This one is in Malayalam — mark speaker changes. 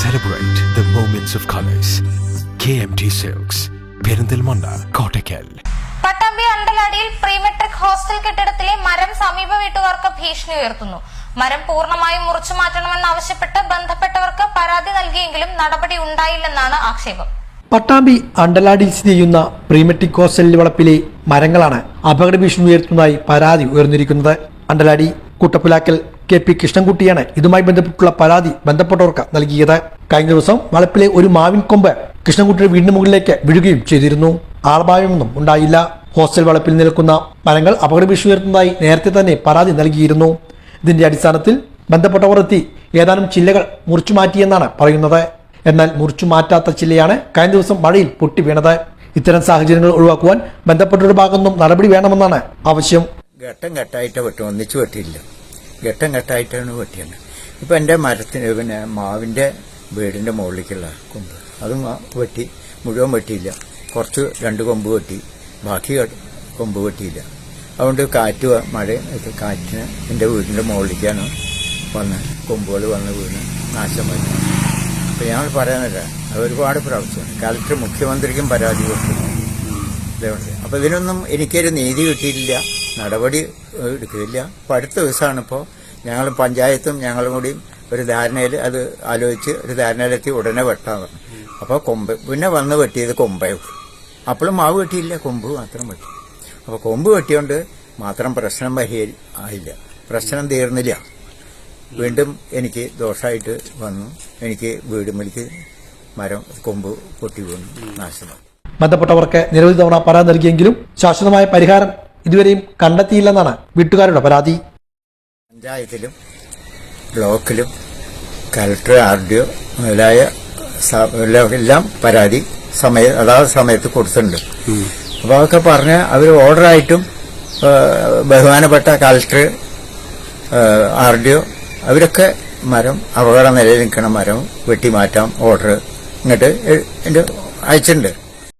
Speaker 1: Celebrate the moments of colors. KMT Silks. Perinthalmanna Kottakkal
Speaker 2: Pattambi അണ്ടലാടിയിൽ prematric hostel കെട്ടിടത്തിലെ മരം സമീപ വീട്ടുകാർക്ക് ഭീഷണി ഉയർത്തുന്നു മരം പൂർണമായും മുറിച്ചു മാറ്റണമെന്നാവശ്യപ്പെട്ട് ബന്ധപ്പെട്ടവർക്ക് പരാതി നൽകിയെങ്കിലും നടപടി ഉണ്ടായില്ലെന്നാണ് ആക്ഷേപം
Speaker 3: പട്ടാമ്പി അണ്ടലാടിയിൽ സ്ഥിതി ചെയ്യുന്ന പ്രീമെട്രിക് ഹോസ്റ്റലിൽ വളപ്പിലെ മരങ്ങളാണ് അപകട ഭീഷണി ഉയർത്തുന്നതായി പരാതി ഉയർന്നിരിക്കുന്നത് അണ്ടലാടി കുട്ടപ്പുലാക്കൽ കെ പി കൃഷ്ണൻകുട്ടിയാണ് ഇതുമായി ബന്ധപ്പെട്ടുള്ള പരാതി ബന്ധപ്പെട്ടവർക്ക് നൽകിയത്. കഴിഞ്ഞ ദിവസം വളപ്പിലെ ഒരു മാവിൻ കൊമ്പ് കൃഷ്ണൻകുട്ടിയുടെ വീടിന് മുകളിലേക്ക് വിഴുകയും ചെയ്തിരുന്നു. ആളപായമൊന്നും ഉണ്ടായില്ല. ഹോസ്റ്റൽ വളപ്പിൽ നിൽക്കുന്ന മരങ്ങൾ അപകട ഭീഷണി നേരത്തെ തന്നെ പരാതി നൽകിയിരുന്നു. ഇതിന്റെ അടിസ്ഥാനത്തിൽ ബന്ധപ്പെട്ടവർ എത്തി ഏതാനും ചില്ലകൾ മുറിച്ചു മാറ്റിയെന്നാണ് പറയുന്നത്. എന്നാൽ മുറിച്ചു മാറ്റാത്ത ചില്ലയാണ് കഴിഞ്ഞ ദിവസം മഴയിൽ പൊട്ടി വീണത്. ഇത്തരം സാഹചര്യങ്ങൾ ഒഴിവാക്കുവാൻ ബന്ധപ്പെട്ടവരുടെ ഭാഗത്തുനിന്നും നടപടി വേണമെന്നാണ് ആവശ്യം.
Speaker 4: ഘട്ടം ഘട്ടമായിട്ട് വെട്ടും ഒന്നിച്ചു വെട്ടിയില്ല ഘട്ടം ഘട്ടമായിട്ടാണ് വെട്ടിയത്. ഇപ്പം എന്റെ മരത്തിന് പിന്നെ മാവിന്റെ വീടിന്റെ മുകളിലേക്കുള്ള കൊമ്പ്. അതും വെട്ടി മുഴുവൻ വെട്ടിയില്ല. കുറച്ച് രണ്ട് കൊമ്പ് വെട്ടി. ബാക്കി കൊമ്പ് വെട്ടിയില്ല. അതുകൊണ്ട് കാറ്റ് മഴ കാറ്റിന് എന്റെ വീടിന്റെ മുകളിലേക്കാണ് വന്ന് കൊമ്പുകൾ വന്ന് വീണ് നാശം വരുന്നത് അപ്പം ഞങ്ങൾ പറയാനില്ല അത് ഒരുപാട് പ്രാവശ്യമാണ് കലക്ടർ മുഖ്യമന്ത്രിക്കും പരാതി കൊടുത്തു അപ്പം അപ്പൊ ഇതിനൊന്നും എനിക്കൊരു നീതി കിട്ടിയിട്ടില്ല. നടപടി എടുക്കില്ല ഇപ്പൊ അടുത്ത ദിവസമാണ് ഇപ്പോൾ ഞങ്ങൾ പഞ്ചായത്തും ഞങ്ങളും കൂടിയും ഒരു ധാരണയിൽ അത് ആലോചിച്ച് ഒരു ധാരണയിലെത്തി ഉടനെ വെട്ടാൻ അപ്പോൾ കൊമ്പ് പിന്നെ വന്ന് വെട്ടിയത് കൊമ്പേ അപ്പോഴും മാവ് കെട്ടിയില്ല കൊമ്പ് മാത്രം വെട്ടി. അപ്പോൾ കൊമ്പ് വെട്ടിയോണ്ട് മാത്രം പ്രശ്നം പരിഹരി ആയില്ല. പ്രശ്നം തീർന്നില്ല. വീണ്ടും എനിക്ക് ദോഷമായിട്ട് വന്നു. എനിക്ക് വീട് മലിക്ക് മരം കൊമ്പ് പൊട്ടി വീണു. നാശമായി.
Speaker 3: ബന്ധപ്പെട്ടവർക്ക് നിരവധി തവണ പരാതി നൽകിയെങ്കിലും ശാശ്വതമായ പരിഹാരം ഇതുവരെയും കണ്ടെത്തിയില്ലെന്നാണ് വീട്ടുകാരുടെ പരാതി.
Speaker 4: പഞ്ചായത്തിലും ബ്ലോക്കിലും കലക്ടർ ആർ ഡി ഒ മുതലായ എല്ലാം- പരാതി സമയ അതാത് സമയത്ത് കൊടുത്തിട്ടുണ്ട്. അപ്പോൾ അതൊക്കെ പറഞ്ഞ് അവർ ഓർഡറായിട്ടും ബഹുമാനപ്പെട്ട കലക്ടർ ആർ ഡി ഒ അവരൊക്കെ മരം അപകട നിലയിൽ നിൽക്കുന്ന മരം വെട്ടിമാറ്റാം ഓർഡർ ഇങ്ങോട്ട് എന്റെ അയച്ചിട്ടുണ്ട്.